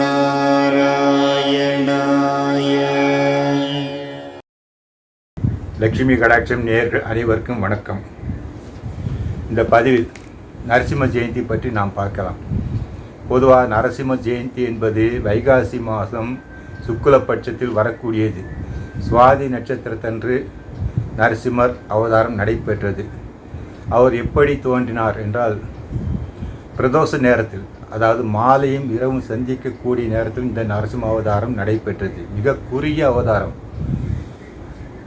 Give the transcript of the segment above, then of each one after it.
நாராயணாய லட்சுமி கடாட்சம் நேர்கள் அனைவருக்கும் வணக்கம். இந்த பதிவில் நரசிம்ம ஜெயந்தி பற்றி நாம் பார்க்கலாம். பொதுவாக நரசிம்ம ஜெயந்தி என்பது வைகாசி மாதம் சுக்குலபட்சத்தில் வரக்கூடியது. சுவாதி நட்சத்திரத்தன்று நரசிம்மர் அவதாரம் நடைபெற்றது. அவர் எப்படி தோன்றினார் என்றால் பிரதோஷ நேரத்தில் அதாவது மாலையும் இரவும் சந்திக்கக்கூடிய நேரத்தில் இந்த நரசிம்ம அவதாரம் நடைபெற்றது. மிக குறுகிய அவதாரம்.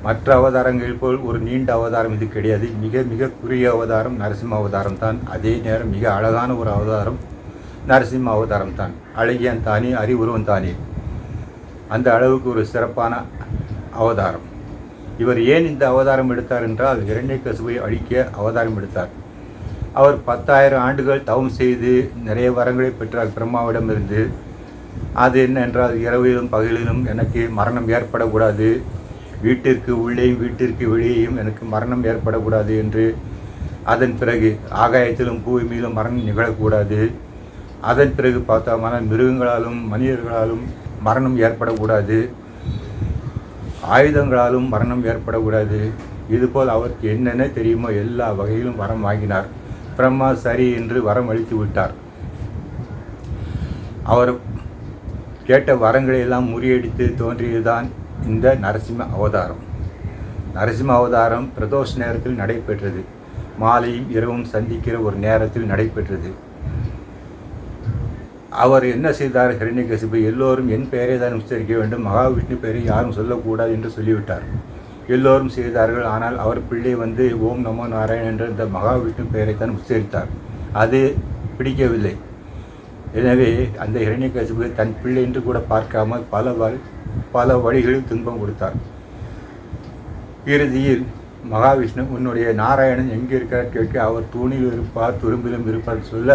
மற்ற அவதாரங்கள் போல் ஒரு நீண்ட அவதாரம் இது கிடையாது. மிக மிக குறுகிய அவதாரம் நரசிம்ம அவதாரம் தான். அதே நேரம் மிக அழகான ஒரு அவதாரம் நரசிம்ம அவதாரம் தான். அழகியன் தானே அறிவுருவன் தானே. அந்த அளவுக்கு ஒரு சிறப்பான அவதாரம். இவர் ஏன் இந்த அவதாரம் எடுத்தார் என்றால் இரண்டை கசுவை அழிக்க அவதாரம் எடுத்தார். அவர் பத்தாயிரம் ஆண்டுகள் தவம் செய்து நிறைய வரங்களை பெற்றார் பிரம்மாவிடமிருந்து அது என்னென்றால் இரவிலும் பகலிலும் எனக்கு மரணம் ஏற்படக்கூடாது. வீட்டிற்கு உள்ளேயும் வீட்டிற்கு வெளியேயும் எனக்கு மரணம் ஏற்படக்கூடாது என்று. அதன் பிறகு ஆகாயத்திலும் பூமியிலும் மரணம் நிகழக்கூடாது. அதன் பிறகு பார்த்தோம்னா மிருகங்களாலும் மனிதர்களாலும் மரணம் ஏற்படக்கூடாது. ஆயுதங்களாலும் மரணம் ஏற்படக்கூடாது. இதுபோல் அவருக்கு என்னென்ன தெரியுமோ எல்லா வகையிலும் வரம் வாங்கினார். பிரம்மா சரி என்று வரம் அளித்து விட்டார். அவர் கேட்ட வரங்களை எல்லாம் முறியடித்து தோன்றியதுதான் இந்த நரசிம்ம அவதாரம். நரசிம்ம அவதாரம் பிரதோஷ நேரத்தில் நடைபெற்றது. மாலையும் இரவும் சந்திக்கிற ஒரு நேரத்தில் நடைபெற்றது. அவர் என்ன செய்தார்? ஹிரண்யகசிபு எல்லோரும் என் பெயரை தான் உச்சரிக்க வேண்டும். மகாவிஷ்ணு பெயரை யாரும் சொல்லக்கூடாது என்று சொல்லிவிட்டார். எல்லோரும் செய்தார்கள். ஆனால் அவர் பிள்ளை வந்து ஓம் நமோ நாராயண் என்ற இந்த மகாவிஷ்ணு பெயரைத்தான் உச்சரித்தார். அது பிடிக்கவில்லை. எனவே அந்த ஹிரண்யகசிபு தன் பிள்ளை என்று கூட பார்க்காமல் பல பல வழிகளில் துன்பம் கொடுத்தார். இறுதியில் மகாவிஷ்ணு உன்னுடைய நாராயணன் எங்கே இருக்கிறார்? கேட்க அவர் தூணில் இருப்பார் துரும்பிலும் இருப்பார் சொல்ல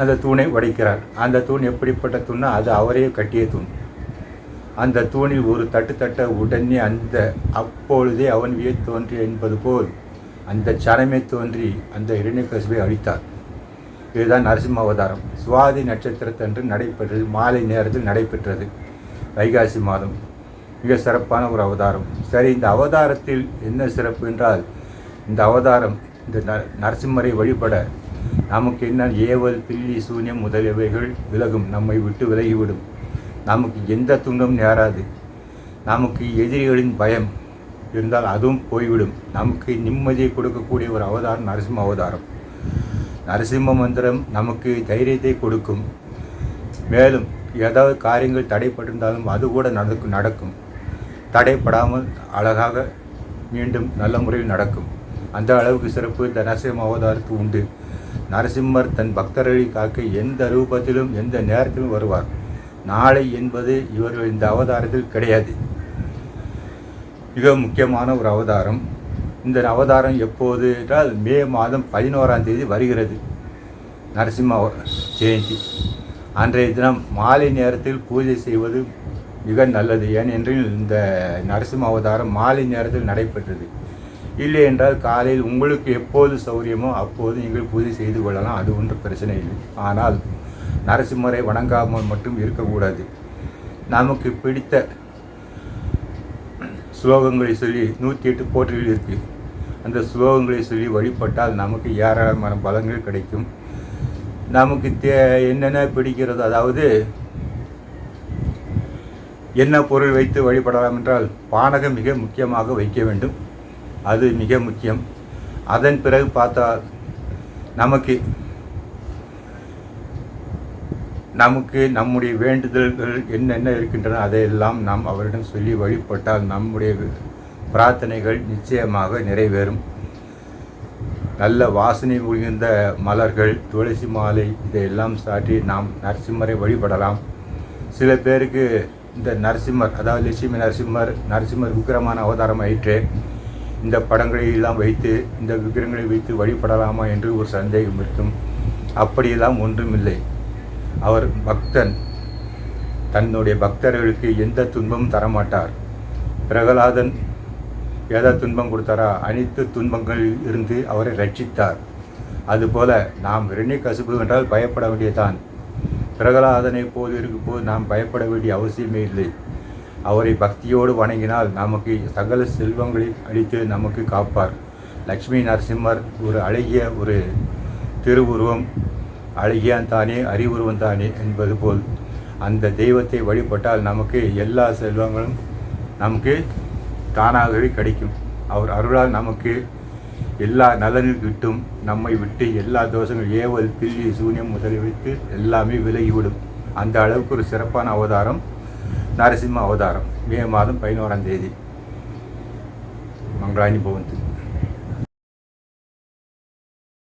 அந்த தூணை உடைக்கிறார். அந்த தூண் எப்படிப்பட்ட தூண்னா அது அவரே கட்டிய தூண். அந்த தூணில் ஒரு தட்டு தட்ட உடனே அந்த அப்பொழுதே அவன் வியத் தோன்றி என்பது போல் அந்த சனமே தோன்றி அந்த இரண்யகசுவை அழித்தார். இதுதான் நரசிம்ம அவதாரம். சுவாதி நட்சத்திரத்தன்று நடைபெற்றது மாலை நேரத்தில் நடைபெற்றது வைகாசி மாதம். மிக சிறப்பான ஒரு அவதாரம். சரி இந்த அவதாரத்தில் என்ன சிறப்பு என்றால் இந்த அவதாரம் இந்த ந நரசிம்மரை வழிபட நமக்கு என்ன ஏவல் பில்லி சூன்யம் முதலியவைகள் விலகும் நம்மை விட்டு விலகிவிடும். நமக்கு எந்த துன்பம் நேராது. நமக்கு எதிரிகளின் பயம் இருந்தால் அதுவும் போய்விடும். நமக்கு நிம்மதியை கொடுக்கக்கூடிய ஒரு அவதாரம் நரசிம்ம அவதாரம். நரசிம்ம மந்திரம் நமக்கு தைரியத்தை கொடுக்கும். மேலும் ஏதாவது காரியங்கள் தடைப்பட்டிருந்தாலும் அது கூட நடக்கும் நடக்கும். தடைப்படாமல் அழகாக மீண்டும் நல்ல முறையில் நடக்கும். அந்த அளவுக்கு சிறப்பு இந்த நரசிம்ம அவதாரத்துக்கு உண்டு. நரசிம்மர் தன் பக்தர்களை காக்க எந்த ரூபத்திலும் எந்த நேரத்திலும் வருவார். நாளை என்பது இவர்கள் இந்த அவதாரத்தில் கிடையாது. மிக முக்கியமான ஒரு அவதாரம். இந்த அவதாரம் எப்போது என்றால் மே மாதம் பதினோராம் தேதி வருகிறது. நரசிம்ம ஜெயந்தி. அன்றைய தினம் மாலை நேரத்தில் பூஜை செய்வது மிக நல்லது. ஏனென்றில் இந்த நரசிம்ம அவதாரம் மாலை நேரத்தில் நடைபெற்றது. இல்லை என்றால் காலையில் உங்களுக்கு எப்போது சௌரியமோ அப்போது நீங்கள் பூஜை செய்து கொள்ளலாம். அது ஒன்றும் பிரச்சனை இல்லை. ஆனால் நரசிம்மரை வணங்காமல் மட்டும் இருக்கக்கூடாது. நமக்கு பிடித்த ஸ்லோகங்களை சொல்லி நூற்றி எட்டு போற்றிகள் இருக்கு. அந்த ஸ்லோகங்களை சொல்லி வழிபட்டால் நமக்கு ஏராளமான பலங்கள் கிடைக்கும். நமக்கு தே என்னென்ன பிடிக்கிறது அதாவது என்ன பொருள் வைத்து வழிபடலாம் என்றால் பானகம் மிக முக்கியமாக வைக்க வேண்டும். அது மிக முக்கியம். அதன் பிறகு பார்த்தால் நமக்கு நமக்கு நம்முடைய வேண்டுதல்கள் என்னென்ன இருக்கின்றன அதையெல்லாம் நாம் அவரிடம் சொல்லி வழிபட்டால் நம்முடைய பிரார்த்தனைகள் நிச்சயமாக நிறைவேறும். நல்ல வாசனை மிகுந்த மலர்கள் துளசி மாலை இதையெல்லாம் சாற்றி நாம் நரசிம்மரை வழிபடலாம். சில பேருக்கு இந்த நரசிம்மர் அதாவது லட்சுமி நரசிம்மர் நரசிம்மர் விக்கிரமான அவதாரம் ஆயிற்று இந்த படங்களை எல்லாம் வைத்து இந்த விக்கிரங்களை வைத்து வழிபடலாமா என்று ஒரு சந்தேகம் இருக்கும். அப்படியெல்லாம் ஒன்றுமில்லை. அவர் பக்தன். தன்னுடைய பக்தர்களுக்கு எந்த துன்பமும் தரமாட்டார். பிரகலாதன் ஏதா துன்பம் கொடுத்தாரா? அனைத்து துன்பங்களில் இருந்து அவரை ரட்சித்தார். அதுபோல நாம் இரண்ய கசுப்பு என்றால் பயப்பட வேண்டியதான் பிரகலாதனை போல் இருக்கும்போது நாம் பயப்பட வேண்டிய அவசியமே இல்லை. அவரை பக்தியோடு வணங்கினால் நமக்கு சகல செல்வங்களை அளித்து நமக்கு காப்பார். லக்ஷ்மி நரசிம்மர் ஒரு அழகிய ஒரு திருவுருவம். அழகியான் தானே அறிவுருவன் தானே என்பது போல். அந்த தெய்வத்தை வழிபட்டால் நமக்கு எல்லா செல்வங்களும் நமக்கு தானாகவே கிடைக்கும். அவர் அருளால் நமக்கு எல்லா நலனும் கிட்டும். நம்மை விட்டு எல்லா தோஷங்கள் ஏவல் பில்லி சூன்யம் முதலிய வைத்து எல்லாமே விலகிவிடும். அந்த அளவுக்கு ஒரு சிறப்பான அவதாரம் நரசிம்ம அவதாரம். மே மாதம் பதினோராம் தேதி. மங்களாணி பவந்து